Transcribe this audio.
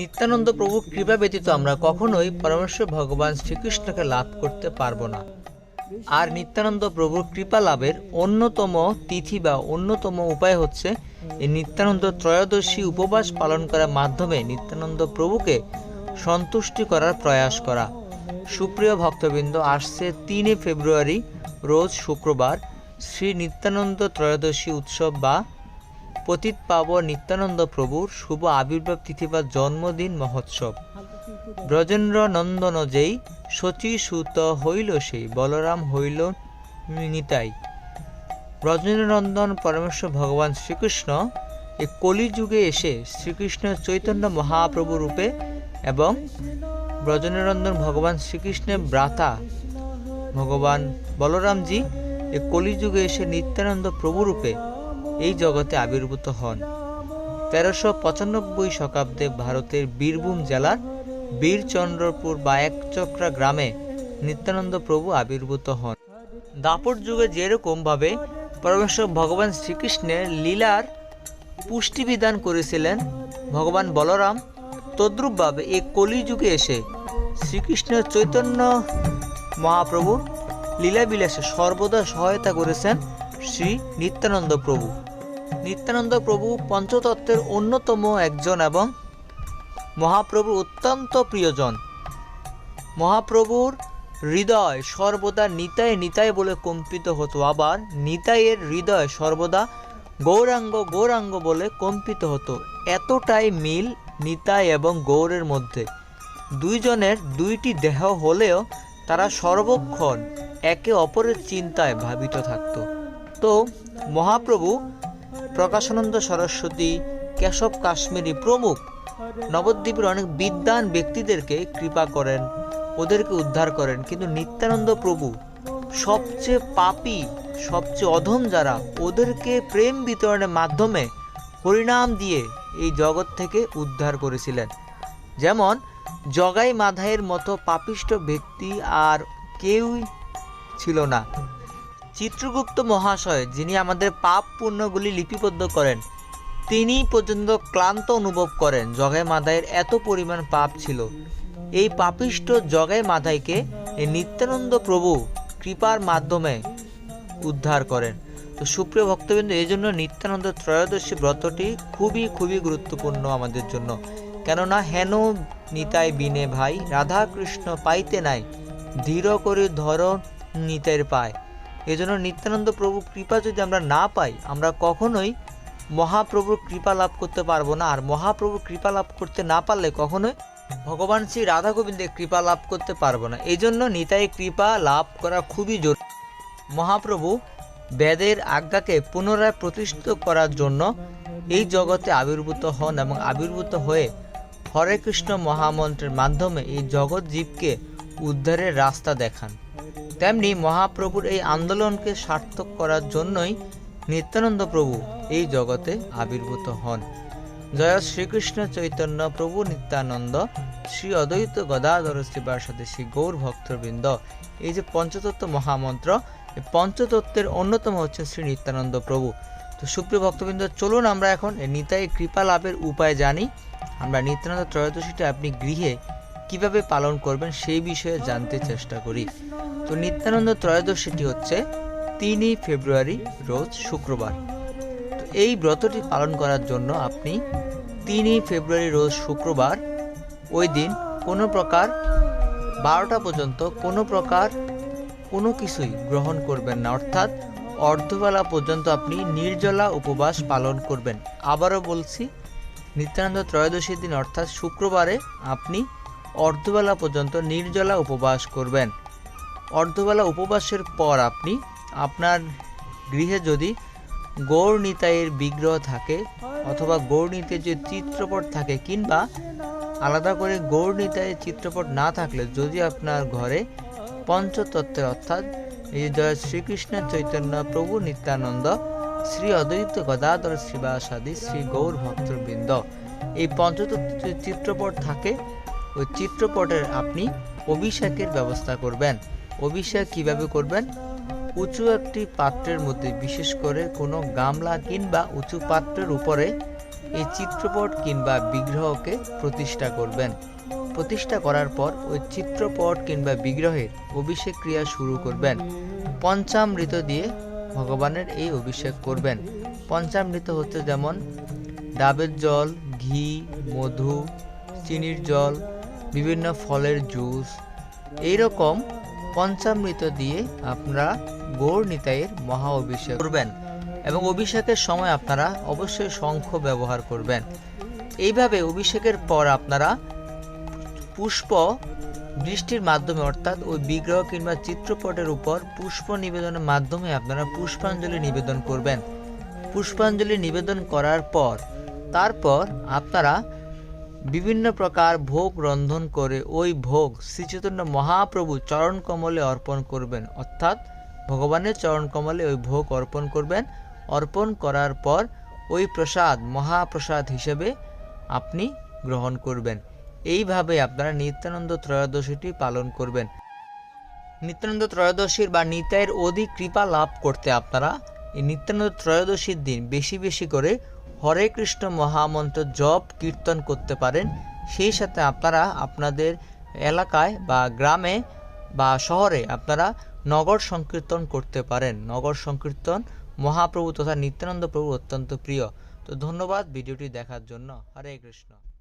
নিত্যানন্দ প্রভু কৃপা ব্যতীত আমরা কখনোই পরমেশ্বর ভগবান শ্রীকৃষ্ণকে লাভ করতে পারব না। আর নিত্যানন্দ প্রভুর কৃপা লাভের অন্যতম তিথি বা অন্যতম উপায় হচ্ছে এই নিত্যানন্দ ত্রয়োদশী উপবাস পালন করার মাধ্যমে নিত্যানন্দ প্রভুকে সন্তুষ্টি করার প্রয়াস করা। সুপ্রিয় ভক্তবৃন্দ, আসছে তিনে ফেব্রুয়ারি, রোজ শুক্রবার শ্রী নিত্যানন্দ ত্রয়োদশী উৎসব বা পতিত পাবন নিত্যানন্দ প্রভুর শুভ আবির্ভাব তিথি বা জন্মদিন মহোৎসব। ব্রজেন্দ্র নন্দন যেই শচী সুত হইল সেই, বলরাম হইল নিতাই। ব্রজেন্দ্রনন্দন পরমেশ্বর ভগবান শ্রীকৃষ্ণ এই কলিযুগে এসে শ্রীকৃষ্ণ চৈতন্য মহাপ্রভু রূপে এবং ব্রজেন্দ্রনন্দন ভগবান শ্রীকৃষ্ণের ব্রাতা ভগবান বলরামজি এই কলিযুগে এসে নিত্যানন্দ প্রভু রূপে এই জগতে আবির্ভূত হন। তেরোশো পঁচানব্বই শতাব্দে ভারতের বীরভূম জেলার বীরচন্দ্রপুর বা একচক্রা গ্রামে নিত্যানন্দ প্রভু আবির্ভূত হন। দাপট যুগে যেরকমভাবে পরমেশ্বর ভগবান শ্রীকৃষ্ণের লীলার পুষ্টিবিধান করেছিলেন ভগবান বলরাম, তদ্রূপভাবে এই কলিযুগে এসে শ্রীকৃষ্ণের চৈতন্য মহাপ্রভু লীলাবিলাসে সর্বদা সহায়তা করেছেন শ্রী নিত্যানন্দ প্রভু। নিত্যানন্দ প্রভু পঞ্চতত্ত্বের অন্যতম একজন এবং মহাপ্রভুর অত্যন্ত প্রিয়জন। মহাপ্রভুর হৃদয় সর্বদা নিতায় নিতায় বলে কম্পিত হতো, আবার নিতাইয়ের হৃদয় সর্বদা গৌরাঙ্গ গৌরাঙ্গ বলে কম্পিত হতো। এতটাই মিল নিতাই এবং গৌরের মধ্যে। দুইজনের দুইটি দেহ হলেও তারা সর্বক্ষণ একে অপরের চিন্তায় ভাবিত থাকতো। তো মহাপ্রভু প্রকাশানন্দ সরস্বতী কেশব কাশ্মীরি প্রমুখ নবদ্বীপের অনেক বিদ্বান ব্যক্তিদেরকে কৃপা করেন, ওদেরকে উদ্ধার করেন। কিন্তু নিত্যানন্দ প্রভু সবচেয়ে পাপী, সবচেয়ে অধম যারা, ওদেরকে প্রেম বিতরণের মাধ্যমে পরিণাম দিয়ে এই জগৎ থেকে উদ্ধার করেছিলেন। যেমন জগাই মাধাইয়ের মতো পাপিষ্ট ব্যক্তি আর কেউই ছিল না। চিত্রগুপ্ত মহাশয়, যিনি আমাদের পাপ পুণ্যগুলি লিপিবদ্ধ করেন তিনি পর্যন্ত ক্লান্ত অনুভব করেন জগাই মাদাইয়ের এত পরিমাণ পাপ ছিল। এই পাপিষ্ট জগাই মাদাইকে নিত্যানন্দ প্রভু কৃপার মাধ্যমে উদ্ধার করেন। তো সুপ্রিয় ভক্তবৃন্দ, এই জন্য নিত্যানন্দ ত্রয়োদশী ব্রতটি খুবই খুবই গুরুত্বপূর্ণ আমাদের জন্য। কেননা হেন নিতাই বিনে ভাই, রাধা কৃষ্ণ পাইতে নাই, ধীর করে ধর নিতাইয়ের পায়। এজন্য নিত্যানন্দ প্রভু কৃপা যদি আমরা না পাই, আমরা কখনোই মহাপ্রভুর কৃপা লাভ করতে পারব না। আর মহাপ্রভুর কৃপা লাভ করতে না পারলে কখনোই ভগবান শ্রী রাধা গোবিন্দের কৃপা লাভ করতে পারব না। এই জন্য নিতাই কৃপা লাভ করা খুবই জরুরি। মহাপ্রভু বেদের আজ্ঞাকে পুনরায় প্রতিষ্ঠিত করার জন্য এই জগতে আবির্ভূত হন এবং আবির্ভূত হয়ে হরে কৃষ্ণ মহামন্ত্রের মাধ্যমে এই জগৎ জীবকে উদ্ধারের রাস্তা দেখান। তেমনি মহাপ্রভুর এই আন্দোলনকে সার্থক করার জন্যই নিত্যানন্দ প্রভু এই জগতে আবির্ভূত হন। জয় শ্রীকৃষ্ণ চৈতন্য প্রভু নিত্যানন্দ, শ্রী অদ্বৈত গদাধর সাথে শ্রী গৌর ভক্তবৃন্দ। এই যে পঞ্চতত্ত্ব মহামন্ত্র, এই পঞ্চতত্ত্বের অন্যতম হচ্ছে শ্রী নিত্যানন্দ প্রভু। তো সুপ্রিয় ভক্তবৃন্দ, চলুন আমরা এখন নিতাই কৃপা লাভের উপায় জানি। আমরা নিত্যানন্দ ত্রয়োদশীটা আপনি গৃহে কীভাবে পালন করবেন সেই বিষয়ে জানতে চেষ্টা করি। তো নিত্যানন্দ ত্রয়োদশীটি হচ্ছে তিনই ফেব্রুয়ারি, রোজ শুক্রবার। তো এই ব্রতটি পালন করার জন্য আপনি তিনই ফেব্রুয়ারি, রোজ শুক্রবার, ওই দিন কোনো প্রকার বারোটা পর্যন্ত কোনো প্রকার কোনো কিছুই গ্রহণ করবেন না। অর্থাৎ অর্ধবেলা পর্যন্ত আপনি নির্জলা উপবাস পালন করবেন। আবারও বলছি, নিত্যানন্দ ত্রয়োদশীর দিন অর্থাৎ শুক্রবারে আপনি অর্ধবেলা পর্যন্ত নির্জলা উপবাস করবেন। অর্ধবেলা উপবাসের পর আপনি আপনার গৃহে যদি গৌর নিতাইয়ের বিগ্রহ থাকে অথবা গৌর নিতাইয়ের যে চিত্রপট থাকে কিংবা আলাদা করে গৌর চিত্রপট না থাকলে যদি আপনার ঘরে পঞ্চতত্ত্বের অর্থাৎ এই যে জয় শ্রীকৃষ্ণ চৈতন্য প্রভু নিত্যানন্দ শ্রী অদ্বৈত গদাধর শিবাসাদি শ্রী গৌর ভক্তবৃন্দ, এই পঞ্চতত্ত্ব চিত্রপট থাকে, ওই চিত্রপটের আপনি অভিষেকের ব্যবস্থা করবেন। অভিষেক কীভাবে করবেন? উঁচু একটি পাত্রের মধ্যে, বিশেষ করে কোনো গামলা কিংবা উঁচু পাত্রের উপরে এই চিত্রপট কিংবা বিগ্রহকে প্রতিষ্ঠা করবেন। প্রতিষ্ঠা করার পর ওই চিত্রপট কিংবা বিগ্রহের অভিষেক ক্রিয়া শুরু করবেন। পঞ্চামৃত দিয়ে ভগবানের এই অভিষেক করবেন। পঞ্চামৃত হচ্ছে যেমন ডাবের জল, ঘি, মধু, চিনির জল, বিভিন্ন ফলের জুস, এইরকম পঞ্চামৃত দিয়ে আপনারা গৌর নিতাইয়ের মহা অভিষেক করবেন এবং অভিষেকের সময় আপনারা অবশ্যই শঙ্খ ব্যবহার করবেন। এইভাবে অভিষেকের পর আপনারা পুষ্প বৃষ্টির মাধ্যমে অর্থাৎ ওই বিগ্রহ কিংবা চিত্রপটের উপর পুষ্প নিবেদনের মাধ্যমে আপনারা পুষ্পাঞ্জলি নিবেদন করবেন। পুষ্পাঞ্জলি নিবেদন করার পর, তারপর আপনারা বিভিন্ন প্রকার ভোগ রন্ধন করে ওই ভোগ শ্রীচৈতন্য মহাপ্রভু চরণ কমলে অর্পণ করবেন। অর্থাৎ ভগবানের চরণ কমলে ওই ভোগ অর্পণ করবেন। অর্পণ করার পর ওই প্রসাদ, মহাপ্রসাদ হিসেবে আপনি গ্রহণ করবেন। এইভাবে আপনারা নিত্যানন্দ ত্রয়োদশীটি পালন করবেন। নিত্যানন্দ ত্রয়োদশীর বা নিতাইয়ের অধিক কৃপা লাভ করতে আপনারা এই নিত্যানন্দ ত্রয়োদশীর দিন বেশি বেশি করে হরে কৃষ্ণ মহামন্ত্র জপ, কীর্তন করতে পারেন। সেই সাথে আপনারা আপনাদের এলাকায় বা গ্রামে বা শহরে আপনারা নগর সংকীর্তন করতে পারেন। নগর সংকীর্তন মহাপ্রভু তথা নিত্যানন্দ প্রভু অত্যন্ত প্রিয়। তো ধন্যবাদ ভিডিওটি দেখার জন্য। হরে কৃষ্ণ।